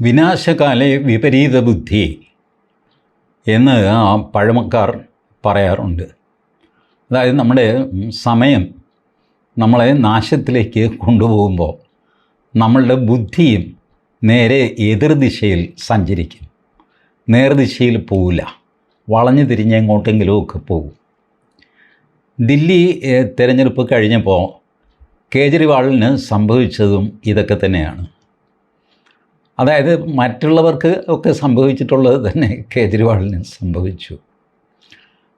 വിനാശകാലെ വിപരീത ബുദ്ധി എന്ന് ആ പഴമക്കാർ പറയാറുണ്ട്. അതായത് നമ്മുടെ സമയം നമ്മളെ നാശത്തിലേക്ക് കൊണ്ടുപോകുമ്പോൾ നമ്മളുടെ ബുദ്ധിയും നേരെ എതിർദിശയിൽ സഞ്ചരിക്കും. നേർദിശയിൽ പോവില്ല. വളഞ്ഞു തിരിഞ്ഞ് എങ്ങോട്ടെങ്കിലുമൊക്കെ പോകും. ദില്ലി തിരഞ്ഞെടുപ്പ് കഴിഞ്ഞപ്പോൾ കേജ്രിവാളിന് സംഭവിച്ചതും ഇതൊക്കെ തന്നെയാണ്. അതായത് മറ്റുള്ളവർക്ക് ഒക്കെ സംഭവിച്ചിട്ടുള്ളത് തന്നെ കേജ്രിവാളിന് സംഭവിച്ചു.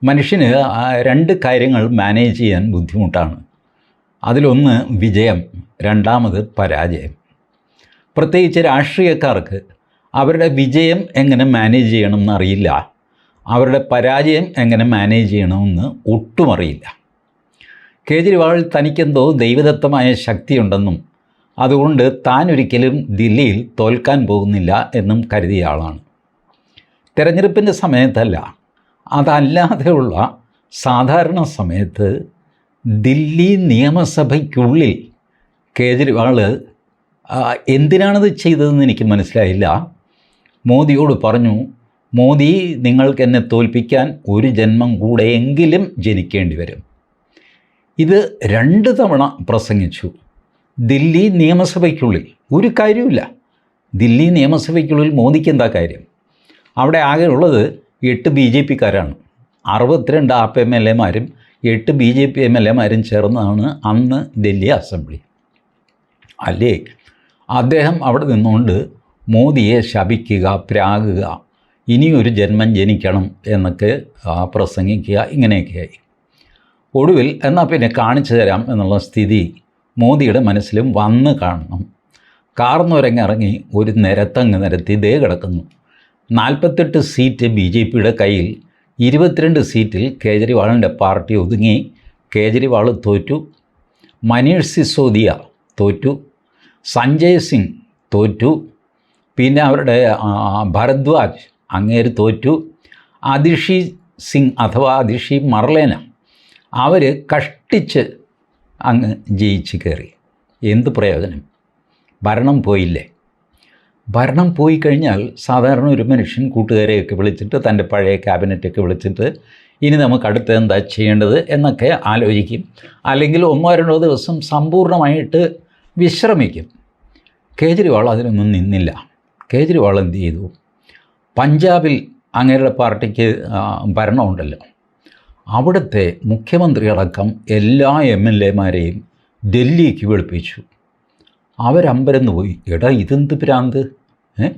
മനുഷ്യന് രണ്ട് കാര്യങ്ങൾ മാനേജ് ചെയ്യാൻ ബുദ്ധിമുട്ടാണ്. അതിലൊന്ന് വിജയം രണ്ടാമത് പരാജയം. പ്രത്യേകിച്ച് രാഷ്ട്രീയക്കാർക്ക് അവരുടെ വിജയം എങ്ങനെ മാനേജ് ചെയ്യണമെന്ന് അറിയില്ല അവരുടെ പരാജയം എങ്ങനെ മാനേജ് ചെയ്യണമെന്ന് ഒട്ടും അറിയില്ല കേജ്രിവാൾ തനിക്കെന്തോ ദൈവദത്തമായ ശക്തിയുണ്ടെന്നും അതുകൊണ്ട് താൻ ഒരിക്കലും ദില്ലിയിൽ തോൽക്കാൻ പോകുന്നില്ല എന്നും കരുതിയ ആളാണ്. തിരഞ്ഞെടുപ്പിന്റെ സമയത്തല്ല അതല്ലാതെയുള്ള സാധാരണ സമയത്ത് ദില്ലി നിയമസഭയ്ക്കുള്ളിൽ കേജ്രിവാൾ എന്തിനാണത് ചെയ്തതെന്ന് എനിക്ക് മനസ്സിലായില്ല. മോദിയോട് പറഞ്ഞു മോദി നിങ്ങൾക്ക് എന്നെ തോൽപ്പിക്കാൻ ഒരു ജന്മം കൂടെയെങ്കിലും ജനിക്കേണ്ടി വരും. ഇത് രണ്ട് തവണ പ്രസംഗിച്ചു. ദില്ലി നിയമസഭയ്ക്കുള്ളിൽ. ഒരു കാര്യമില്ല ദില്ലി നിയമസഭയ്ക്കുള്ളിൽ മോദിക്ക് എന്താ കാര്യം? അവിടെ ആകെ ഉള്ളത് എട്ട് ബി ജെ പിക്കാരാണ്. അറുപത്തിരണ്ട് ആപ്പ് എം എൽ എമാരും എട്ട് B J P M L എമാരും ചേർന്നാണ് അന്ന് ഡൽഹി അസംബ്ലി. അല്ലേ? അദ്ദേഹം അവിടെ നിന്നുകൊണ്ട് മോദിയെ ശപിക്കുക പ്രാകുക ഇനിയൊരു ജന്മം ജനിക്കണം എന്നൊക്കെ പ്രസംഗിക്കുക ഇങ്ങനെയൊക്കെയായി. ഒടുവിൽ എന്നാൽ പിന്നെ കാണിച്ചു തരാം എന്നുള്ള സ്ഥിതി മോദിയുടെ മനസ്സിലും വന്ന് കാണണം. കാർന്നൊരങ്ങിറങ്ങി ഒരു നിരത്തങ്ങ് നിരത്തി ദേ കിടക്കുന്നു. നാൽപ്പത്തെട്ട് സീറ്റ് ബി ജെ പിയുടെ കയ്യിൽ ഇരുപത്തിരണ്ട് സീറ്റിൽ കേജ്രിവാളിന്റെ പാർട്ടി ഒതുങ്ങി കേജ്രിവാൾ തോറ്റു മനീഷ് സിസോദിയ തോറ്റു സഞ്ജയ് സിംഗ് തോറ്റു പിന്നെ അവരുടെ ഭരദ്വാജ് അങ്ങേര് തോറ്റു അതിഷി സിംഗ് അഥവാ അതിഷി മർലേന അവർ കഷ്ടിച്ച് അങ്ങ് ജയിച്ച് കയറി. എന്ത് പ്രയോജനം? ഭരണം പോയില്ലേ? ഭരണം പോയി കഴിഞ്ഞാൽ സാധാരണ ഒരു മനുഷ്യൻ കൂട്ടുകാരെയൊക്കെ വിളിച്ചിട്ട് തന്റെ പഴയ ക്യാബിനറ്റൊക്കെ വിളിച്ചിട്ട് ഇനി നമുക്ക് അടുത്ത് എന്താ ചെയ്യേണ്ടത് എന്നൊക്കെ ആലോചിക്കും. അല്ലെങ്കിൽ ഒന്നോ രണ്ടോ ദിവസം സമ്പൂർണമായിട്ട് വിശ്രമിക്കും. കേജ്രിവാൾ അതിനൊന്നും നിന്നില്ല. കേജ്രിവാൾ എന്ത് ചെയ്തു? പഞ്ചാബിൽ അങ്ങേരുടെ പാർട്ടിക്ക് ഭരണമുണ്ടല്ലോ. അവിടുത്തെ മുഖ്യമന്ത്രിയടക്കം എല്ലാ എം എൽ എമാരെയും ഡൽഹിക്ക് വിളിപ്പിച്ചു. അവരമ്പരന്ന് പോയി എടാ ഇതെന്ത് ഭ്രാന്ത്? ഏ?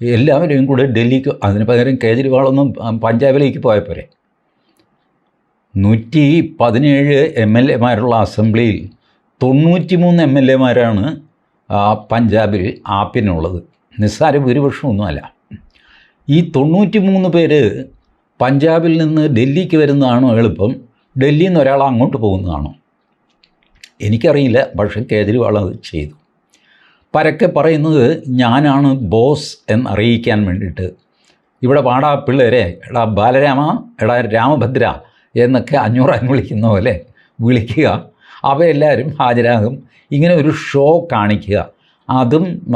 എല്ലാവരെയും കൂടെ ഡൽഹിക്ക് അതിന് പകരം കേജ്രിവാളൊന്നും പഞ്ചാബിലേക്ക് പോയപ്പോരെ നൂറ്റി പതിനേഴ് എം എൽ എമാരുള്ള അസംബ്ലിയിൽ തൊണ്ണൂറ്റി മൂന്ന് എം എൽ എമാരാണ് പഞ്ചാബിൽ ആപ്പിനുള്ളത്. നിസ്സാര ഭൂരിപക്ഷമൊന്നുമല്ല. ഈ തൊണ്ണൂറ്റി മൂന്ന് പേര് പഞ്ചാബിൽ നിന്ന് ഡൽഹിക്ക് വരുന്നതാണോ എളുപ്പം? ഡൽഹിയിൽ നിന്ന് ഒരാൾ അങ്ങോട്ട് പോകുന്നതാണോ? എനിക്കറിയില്ല പക്ഷേ കേജ്രിവാൾ അത് ചെയ്തു. പരക്കെ പറയുന്നത് ഞാനാണ് ബോസ് എന്നറിയിക്കാൻ വേണ്ടിയിട്ട്. ഇവിടെ പാടാ പിള്ളേരെ എടാ ബാലരാമ എടാ രാമഭദ്ര എന്നൊക്കെ അഞ്ഞൂറാൻ വിളിക്കുന്ന പോലെ വിളിക്കുക. അവയെല്ലാവരും ഹാജരാകും. ഇങ്ങനെ ഒരു ഷോ കാണിക്കുക. അതും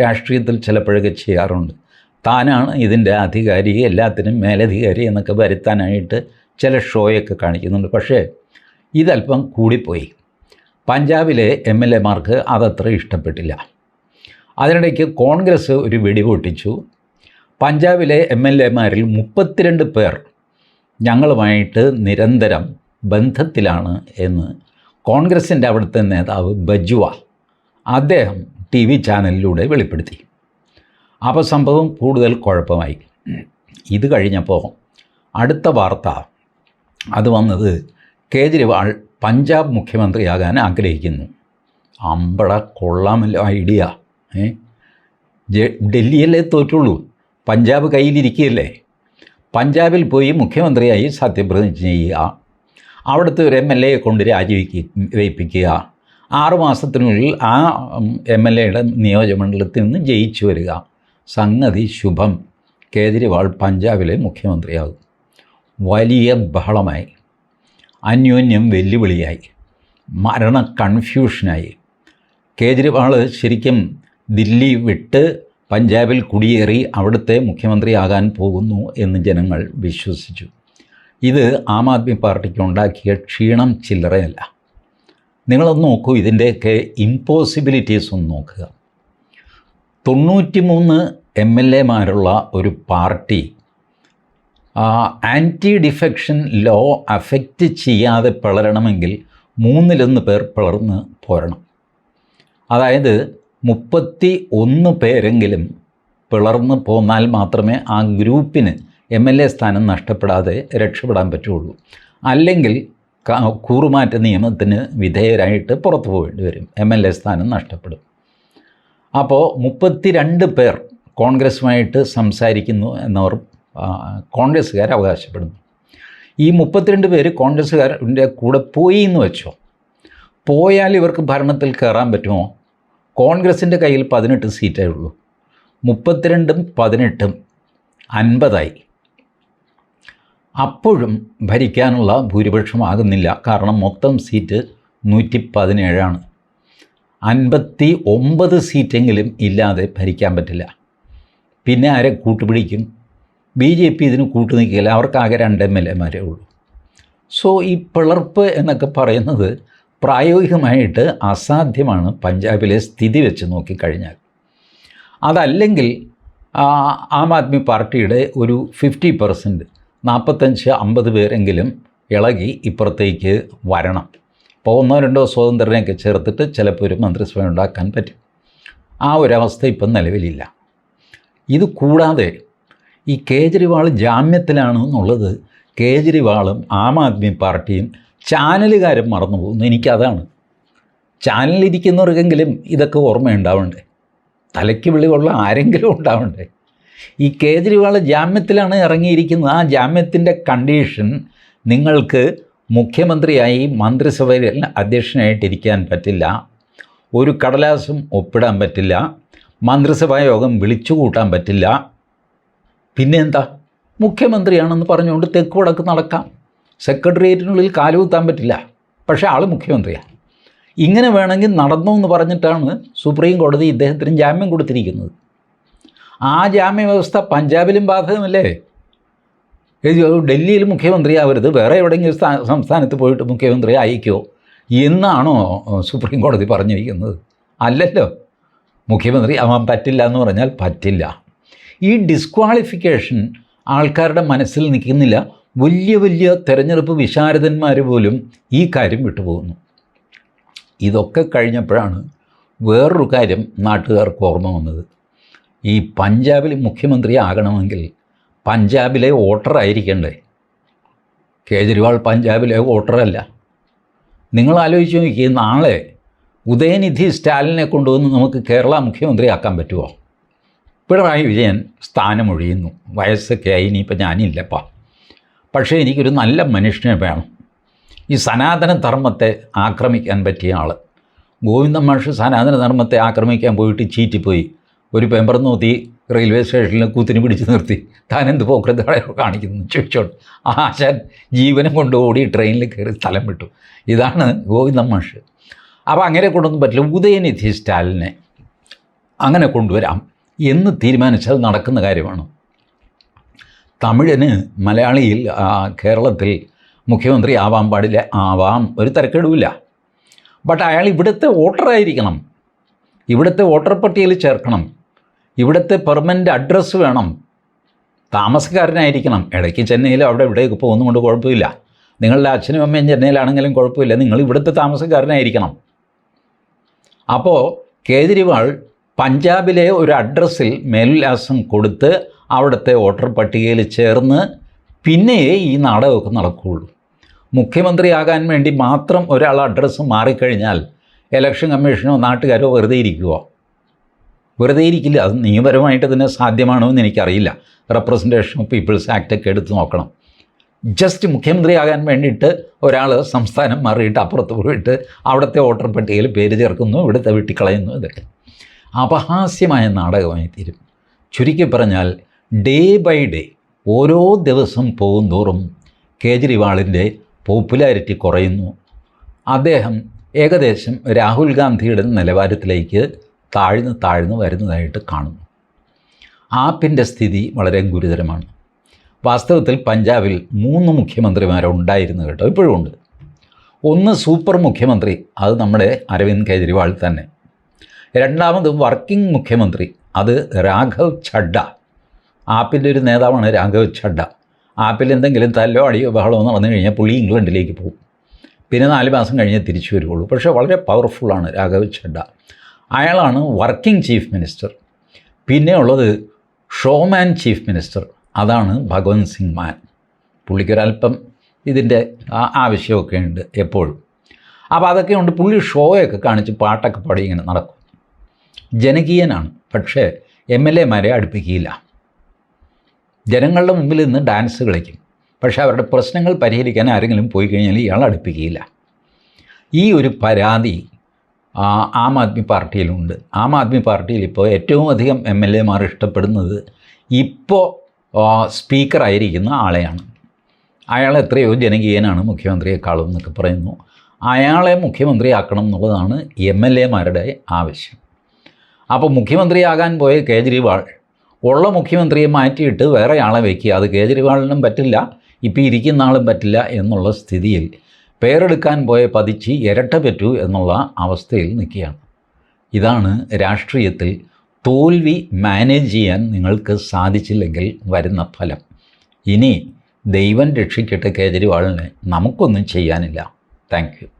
രാഷ്ട്രീയത്തിൽ ചിലപ്പോഴൊക്കെ ചെയ്യാറുണ്ട്. താനാണ് ഇതിന്റെ അധികാരി എല്ലാത്തിനും മേലധികാരി എന്നൊക്കെ വരുത്താനായിട്ട് ചില ഷോയൊക്കെ കാണിക്കുന്നുണ്ട്. പക്ഷേ ഇതല്പം കൂടിപ്പോയി. പഞ്ചാബിലെ എം എൽ എമാർക്ക് അതത്ര ഇഷ്ടപ്പെട്ടില്ല. അതിനിടയ്ക്ക് കോൺഗ്രസ് ഒരു വെടിപൊട്ടിച്ചു. പഞ്ചാബിലെ എം എൽ എമാരിൽ മുപ്പത്തിരണ്ട് പേർ ഞങ്ങളുമായിട്ട് നിരന്തരം ബന്ധത്തിലാണ് എന്ന് കോൺഗ്രസിന്റെ അവിടുത്തെ നേതാവ് ബജ്വ അദ്ദേഹം ടി വി ചാനലിലൂടെ വെളിപ്പെടുത്തി. അപ്പോൾ സംഭവം കൂടുതൽ കുഴപ്പമായി. ഇത് കഴിഞ്ഞപ്പോൾ അടുത്ത വാർത്ത അത് വന്നത് കേജ്രിവാൾ പഞ്ചാബ് മുഖ്യമന്ത്രിയാകാൻ ആഗ്രഹിക്കുന്നു. അമ്പട കൊള്ളാമല്ലോ ഐഡിയ. ഏ? ഡൽഹിയല്ലേ തോറ്റുള്ളൂ. പഞ്ചാബ് കയ്യിലിരിക്കുകയല്ലേ? പഞ്ചാബിൽ പോയി മുഖ്യമന്ത്രിയായി സത്യപ്രതിജ്ഞ ചെയ്യുക. അവിടുത്തെ ഒരു എം എൽ എയെ കൊണ്ട് രാജിവെക്കി വയ്പ്പിക്കുക. ആറുമാസത്തിനുള്ളിൽ ആ എം എൽ എയുടെ നിയോജകമണ്ഡലത്തിൽ നിന്ന് ജയിച്ചു വരിക. സംഗതി ശുഭം. കേജ്രിവാൾ പഞ്ചാബിലെ മുഖ്യമന്ത്രിയാകും. വലിയ ബഹളമായി. അന്യോന്യം വെല്ലുവിളിയായി. മരണ കൺഫ്യൂഷനായി. കേജ്രിവാൾ ശരിക്കും ദില്ലി വിട്ട് പഞ്ചാബിൽ കുടിയേറി അവിടുത്തെ മുഖ്യമന്ത്രിയാകാൻ പോകുന്നു എന്ന് ജനങ്ങൾ വിശ്വസിച്ചു. ഇത് ആം ആദ്മി പാർട്ടിക്ക് ഉണ്ടാക്കിയ ക്ഷീണം ചില്ലറയല്ല. നിങ്ങളൊന്ന് നോക്കൂ ഇതിന്റെയൊക്കെ ഇമ്പോസിബിലിറ്റീസ് ഒന്ന് നോക്കുക. തൊണ്ണൂറ്റി മൂന്ന് എം എൽ എമാരുള്ള ഒരു party anti defection law affect ചെയ്യാതെ പിളരണമെങ്കിൽ മൂന്നിലൊന്ന് പേർ പിളർന്ന് പോരണം. അതായത് മുപ്പത്തി ഒന്ന് പേരെങ്കിലും പിളർന്ന് പോന്നാൽ മാത്രമേ ആ ഗ്രൂപ്പിന് എം എൽ എ സ്ഥാനം നഷ്ടപ്പെടാതെ രക്ഷപ്പെടാൻ പറ്റുള്ളൂ. അല്ലെങ്കിൽ കൂറുമാറ്റ നിയമത്തിന് വിധേയരായിട്ട് പുറത്തു പോകേണ്ടി വരും. എം എൽ എ സ്ഥാനം നഷ്ടപ്പെടും. അപ്പോൾ മുപ്പത്തിരണ്ട് പേർ കോൺഗ്രസ്സുമായിട്ട് സംസാരിക്കുന്നു എന്നവർ കോൺഗ്രസ്സുകാർ അവകാശപ്പെടുന്നു. ഈ മുപ്പത്തിരണ്ട് പേര് കോൺഗ്രസ്സുകാരുടെ കൂടെ പോയി എന്ന് വെച്ചോ? പോയാൽ ഇവർക്ക് ഭരണത്തിൽ കയറാൻ പറ്റുമോ? കോൺഗ്രസിന്റെ കയ്യിൽ പതിനെട്ട് സീറ്റേ ഉള്ളൂ. മുപ്പത്തിരണ്ടും പതിനെട്ടും അൻപതായി. അപ്പോഴും ഭരിക്കാനുള്ള ഭൂരിപക്ഷമാകുന്നില്ല. കാരണം മൊത്തം സീറ്റ് നൂറ്റി പതിനേഴാണ് അൻപത്തി ഒമ്പത് സീറ്റെങ്കിലും ഇല്ലാതെ ഭരിക്കാൻ പറ്റില്ല. പിന്നെ ആരെ കൂട്ടുപിടിക്കും? ബി ജെ പി ഇതിന് കൂട്ടു നിൽക്കില്ല. അവർക്കാകെ രണ്ട് എം എൽ എമാരേ ഉള്ളൂ. സോ ഈ പിളർപ്പ് എന്നൊക്കെ പറയുന്നത് പ്രായോഗികമായിട്ട് അസാധ്യമാണ് പഞ്ചാബിലെ സ്ഥിതി വെച്ച് നോക്കിക്കഴിഞ്ഞാൽ അതല്ലെങ്കിൽ ആ, ആം ആദ്മി പാർട്ടിയുടെ ഒരു ഫിഫ്റ്റി പെർസെന്റ് നാൽപ്പത്തഞ്ച് അമ്പത് പേരെങ്കിലും ഇളകി ഇപ്പുറത്തേക്ക് വരണം. ഇപ്പോൾ ഒന്നോ രണ്ടോ സ്വതന്ത്രനെയൊക്കെ ചേർത്തിട്ട് ചിലപ്പോൾ ഒരു മന്ത്രിസഭ ഉണ്ടാക്കാൻ പറ്റും. ആ ഒരവസ്ഥ ഇപ്പം നിലവിലില്ല. ഇത് കൂടാതെ ഈ കേജ്രിവാൾ ജാമ്യത്തിലാണ് എന്നുള്ളത് കേജ്രിവാളും ആം ആദ്മി പാർട്ടിയും ചാനലുകാരും മറന്നു പോകുന്നു. എനിക്കതാണ്. ചാനലിരിക്കുന്നവർക്കെങ്കിലും ഇതൊക്കെ ഓർമ്മയുണ്ടാവണ്ടേ? തലയ്ക്ക് വിളിവുള്ള ആരെങ്കിലും ഉണ്ടാവണ്ടേ? ഈ കേജ്രിവാൾ ജാമ്യത്തിലാണ് ഇറങ്ങിയിരിക്കുന്നത്. ആ ജാമ്യത്തിന്റെ കണ്ടീഷൻ നിങ്ങൾക്ക് മുഖ്യമന്ത്രിയായി മന്ത്രിസഭയിൽ അധ്യക്ഷനായിട്ടിരിക്കാൻ പറ്റില്ല. ഒരു കടലാസും ഒപ്പിടാൻ പറ്റില്ല. മന്ത്രിസഭാ യോഗം വിളിച്ചു കൂട്ടാൻ പറ്റില്ല. പിന്നെന്താ? മുഖ്യമന്ത്രിയാണെന്ന് പറഞ്ഞുകൊണ്ട് തെക്ക് വടക്ക് നടക്കാം. സെക്രട്ടേറിയറ്റിനുള്ളിൽ കാലുകുത്താൻ പറ്റില്ല. പക്ഷേ ആൾ മുഖ്യമന്ത്രിയാണ് ഇങ്ങനെ വേണമെങ്കിൽ നടന്നു എന്ന് പറഞ്ഞിട്ടാണ് സുപ്രീം കോടതി ഇദ്ദേഹത്തിന് ജാമ്യം കൊടുത്തിരിക്കുന്നത്. ആ ജാമ്യ വ്യവസ്ഥ പഞ്ചാബിലും ബാധകമല്ലേ? ഡൽഹിയിൽ മുഖ്യമന്ത്രിയാവരുത്. വേറെ എവിടെയെങ്കിലും സ്ഥാ- സംസ്ഥാനത്ത് പോയിട്ട് മുഖ്യമന്ത്രി അയക്കോ എന്നാണോ സുപ്രീം കോടതി പറഞ്ഞിരിക്കുന്നത്. അല്ലല്ലോ. മുഖ്യമന്ത്രി ആവാൻ പറ്റില്ല എന്ന് പറഞ്ഞാൽ പറ്റില്ല. ഈ ഡിസ്ക്വാളിഫിക്കേഷൻ ആൾക്കാരുടെ മനസ്സിൽ നിൽക്കുന്നില്ല. വലിയ വലിയ തെരഞ്ഞെടുപ്പ് വിശാരദന്മാർ പോലും ഈ കാര്യം വിട്ടുപോകുന്നു. ഇതൊക്കെ കഴിഞ്ഞപ്പോഴാണ് വേറൊരു കാര്യം നാട്ടുകാർക്ക് ഓർമ്മ വന്നത്. ഈ പഞ്ചാബിൽ മുഖ്യമന്ത്രി ആകണമെങ്കിൽ പഞ്ചാബിലെ വോട്ടറായിരിക്കണ്ടേ? കേജ്രിവാൾ പഞ്ചാബിലെ വോട്ടറല്ല. നിങ്ങൾ ആലോചിച്ച് നോക്കി നാളെ ഉദയനിധി സ്റ്റാലിനെ കൊണ്ടുവന്ന് നമുക്ക് കേരള മുഖ്യമന്ത്രിയാക്കാൻ പറ്റുമോ പിണറായി വിജയൻ സ്ഥാനമൊഴിയുന്നു. വയസ്സൊക്കെ ആയി ഇനിയിപ്പോൾ ഞാനില്ലപ്പാ. പക്ഷേ എനിക്കൊരു നല്ല മനുഷ്യനെ വേണം. ഈ സനാതന ധർമ്മത്തെ ആക്രമിക്കാൻ പറ്റിയ ആൾ ഗോവിന്ദ മാഷ് സനാതന ധർമ്മത്തെ ആക്രമിക്കാൻ പോയിട്ട് ചീറ്റിപ്പോയി. ഒരു പെമ്പർനോത്തി റെയിൽവേ സ്റ്റേഷനിൽ കൂത്തിന് പിടിച്ച് നിർത്തി. താൻ എന്ത് പോക്കൃതകളെ കാണിക്കുന്നു? ചോദിച്ചോട്ട് ആശാൻ ജീവനം കൊണ്ട് ഓടി ട്രെയിനിൽ കയറി സ്ഥലം വിട്ടു. ഇതാണ് ഗോവിന്ദ മാഷ്. അപ്പോൾ അങ്ങനെ കൊണ്ടൊന്നും പറ്റില്ല. ഉദയനിധി സ്റ്റാലിനെ അങ്ങനെ കൊണ്ടുവരാം എന്ന് തീരുമാനിച്ചാൽ നടക്കുന്ന കാര്യമാണ്? തമിഴന് മലയാളിയിൽ കേരളത്തിൽ മുഖ്യമന്ത്രി ആവാൻ പാടില്ല. ആവാം. ഒരു തിരക്കെടുവില്ല ബട്ട് അയാൾ ഇവിടുത്തെ വോട്ടറായിരിക്കണം. ഇവിടുത്തെ വോട്ടർ പട്ടികയിൽ ചേർക്കണം. ഇവിടുത്തെ പെർമനന്റ് അഡ്രസ്സ് വേണം. താമസക്കാരനായിരിക്കണം. ഇടയ്ക്ക് ചെന്നൈയിലോ അവിടെ ഇവിടേക്ക് പോകുന്നതുകൊണ്ട് കുഴപ്പമില്ല. നിങ്ങളുടെ അച്ഛനും അമ്മയും ചെന്നൈയിലാണെങ്കിലും കുഴപ്പമില്ല. നിങ്ങൾ ഇവിടുത്തെ താമസക്കാരനായിരിക്കണം. അപ്പോൾ കേജ്രിവാൾ പഞ്ചാബിലെ ഒരു അഡ്രസ്സിൽ മേൽവിലാസം കൊടുത്ത് അവിടുത്തെ വോട്ടർ പട്ടികയിൽ ചേർന്ന് പിന്നെയേ ഈ നാടകമൊക്കെ നടക്കുകയുള്ളൂ. മുഖ്യമന്ത്രിയാകാൻ വേണ്ടി മാത്രം ഒരാൾ അഡ്രസ്സ് മാറിക്കഴിഞ്ഞാൽ ഇലക്ഷൻ കമ്മീഷനോ നാട്ടുകാരോ വെറുതെ ഇരിക്കുമോ വെറുതെ ഇരിക്കില്ല. അത് നിയമപരമായിട്ട് തന്നെ സാധ്യമാണോ എന്ന് എനിക്കറിയില്ല. റെപ്രസെന്റേഷൻ ഓഫ് പീപ്പിൾസ് ആക്ട് ഒക്കെ എടുത്ത് നോക്കണം. ജസ്റ്റ് മുഖ്യമന്ത്രിയാകാൻ വേണ്ടിയിട്ട് ഒരാൾ സംസ്ഥാനം മാറിയിട്ട് അപ്പുറത്ത് പോയിട്ട് അവിടുത്തെ വോട്ടർ പട്ടികയിൽ പേര് ചേർക്കുന്നു ഇവിടുത്തെ വെട്ടിക്കളയുന്നു ഇതൊക്കെ. അപഹാസ്യമായ നാടകമായി തീരും ചുരുക്കി പറഞ്ഞാൽ ഡേ ബൈ ഡേ ഓരോ ദിവസം പോകുന്തോറും കേജ്രിവാളിന്റെ പോപ്പുലാരിറ്റി കുറയുന്നു. അദ്ദേഹം ഏകദേശം രാഹുൽ ഗാന്ധിയുടെ നിലവാരത്തിലേക്ക് താഴ്ന്ന് താഴ്ന്ന് വരുന്നതായിട്ട് കാണുന്നു. ആപ്പിന്റെ സ്ഥിതി വളരെ ഗുരുതരമാണ്. വാസ്തവത്തിൽ പഞ്ചാബിൽ മൂന്ന് മുഖ്യമന്ത്രിമാരുണ്ടായിരുന്നു കേട്ടോ ഇപ്പോഴും ഉണ്ട്. ഒന്ന് സൂപ്പർ മുഖ്യമന്ത്രി അത് നമ്മുടെ അരവിന്ദ് കെജ്രിവാൾ തന്നെ. രണ്ടാമത് വർക്കിംഗ് മുഖ്യമന്ത്രി അത് രാഘവ് ഛഡ്ഡ. ആപ്പിന്റെ ഒരു നേതാവാണ് രാഘവ് ഛഡ്ഡ. ആപ്പിൽ എന്തെങ്കിലും തല്ലോ അടിയോ ബഹളമോ നടന്നു കഴിഞ്ഞാൽ പുള്ളി ഇംഗ്ലണ്ടിലേക്ക് പോകും. പിന്നെ നാല് മാസം കഴിഞ്ഞേ തിരിച്ചു വരുള്ളൂ പക്ഷേ വളരെ പവർഫുള്ളാണ് രാഘവ് ഛഡ്ഡ. അയാളാണ് വർക്കിംഗ് ചീഫ് മിനിസ്റ്റർ. പിന്നെ ഉള്ളത് ഷോമാൻ ചീഫ് മിനിസ്റ്റർ. അതാണ് ഭഗവന്ത് സിംഗ് മാൻ. പുള്ളിക്കൊരല്പം ഇതിന്റെ ആവശ്യമൊക്കെ ഉണ്ട് എപ്പോഴും. അപ്പോൾ അതൊക്കെ ഉണ്ട്. പുള്ളി ഷോയൊക്കെ കാണിച്ച് പാട്ടൊക്കെ പാടി ഇങ്ങനെ നടക്കും. ജനകീയനാണ്. പക്ഷേ എം എൽ എമാരെ അടുപ്പിക്കില്ല ജനങ്ങളുടെ മുമ്പിൽ നിന്ന് ഡാൻസ് കളിക്കും. പക്ഷേ അവരുടെ പ്രശ്നങ്ങൾ പരിഹരിക്കാൻ ആരെങ്കിലും പോയി കഴിഞ്ഞാൽ ഇയാൾ അടുപ്പിക്കില്ല ഈ ഒരു പരാതി ആ, ആദ്മി പാർട്ടിയിലുണ്ട്. ആം ആദ്മി പാർട്ടിയിൽ ഇപ്പോൾ ഏറ്റവും അധികം എം എൽ എമാർ ഇഷ്ടപ്പെടുന്നത് ഇപ്പോൾ സ്പീക്കറായിരിക്കുന്ന ആളെയാണ്. അയാൾ എത്രയോ ജനകീയനാണ് മുഖ്യമന്ത്രിയെക്കാളും എന്നൊക്കെ പറയുന്നു. അയാളെ മുഖ്യമന്ത്രിയാക്കണം എന്നുള്ളതാണ് എം എൽ എമാരുടെ ആവശ്യം. അപ്പോൾ മുഖ്യമന്ത്രിയാകാൻ പോയ കേജ്രിവാൾ ഉള്ള മുഖ്യമന്ത്രിയെ മാറ്റിയിട്ട് വേറെ ആളെ വയ്ക്കുക. അത് കേജ്രിവാളിനും പറ്റില്ല ഇപ്പോൾ ഇരിക്കുന്ന ആളും പറ്റില്ല എന്നുള്ള സ്ഥിതിയിൽ പേരെടുക്കാൻ പോയ പതിച്ച് ഇരട്ട പറ്റൂ എന്നുള്ള അവസ്ഥയിൽ നിൽക്കുകയാണ്. ഇതാണ് രാഷ്ട്രീയത്തിൽ തോൽവി മാനേജ് ചെയ്യാൻ നിങ്ങൾക്ക് സാധിച്ചില്ലെങ്കിൽ വരുന്ന ഫലം. ഇനി ദൈവം രക്ഷിക്കട്ടെ കേജ്രിവാളിനെ. നമുക്കൊന്നും ചെയ്യാനില്ല. താങ്ക്